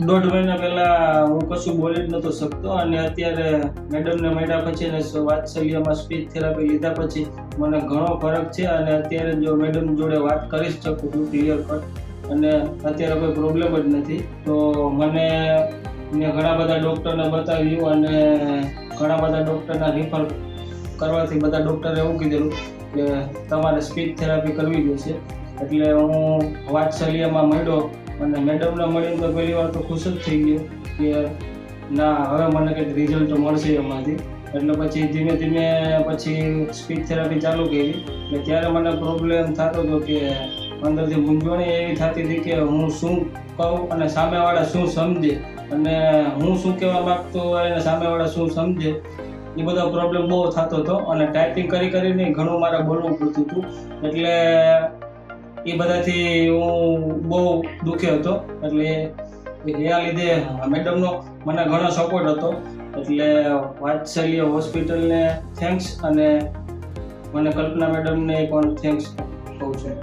દોઢ મહિના પહેલા હું કશું બોલી જ નતો શકતો અને અત્યારે મેડમને મળ્યા પછી અને વાત્સલ્યમાં સ્પીચ થેરાપી લીધા પછી મને ઘણો ફરક છે અને અત્યારે જો મેડમ જોડે વાત કરી શકું છું ક્લિયર કટ અને અત્યારે કોઈ પ્રોબ્લેમ જ નથી. તો મને મેં ઘણા બધા ડૉક્ટરને બતાવ્યું અને ઘણા બધા ડૉક્ટરના રિફર કરવાથી બધા ડૉક્ટરે એવું કીધેલું કે તમારે સ્પીચ થેરાપી કરવી જોઈશે એટલે હું વાત્સલ્યમાં મળ્યો અને મેડમને મળીને તો પહેલી વાર તો ખુશ જ થઈ ગયો કે ના, હવે મને કંઈક રિઝલ્ટ મળશે એમાંથી. એટલે પછી ધીમે ધીમે પછી સ્પીચ થેરાપી ચાલુ કરી. એટલે ત્યારે મને પ્રોબ્લેમ થતો હતો કે અંદરથી મૂંઝવણી એવી થતી હતી કે હું શું કહું અને સામેવાળા શું સમજે? અને હું શું કહેવા માગતો હોય અને સામેવાળા શું સમજે? એ બધો પ્રોબ્લેમ બહુ થતો હતો અને ટાઈપિંગ કરી કરીને ઘણું મારે બોલવું પડતું હતું. એટલે એ બધાથી હું બહુ દુઃખી હતો. એટલે એના લીધે મેડમનો મને ઘણો સપોર્ટ હતો. એટલે વાત્સલ્ય હોસ્પિટલને થેન્ક્સ અને મને કલ્પના મેડમને પણ થેન્ક્સ કહું છું.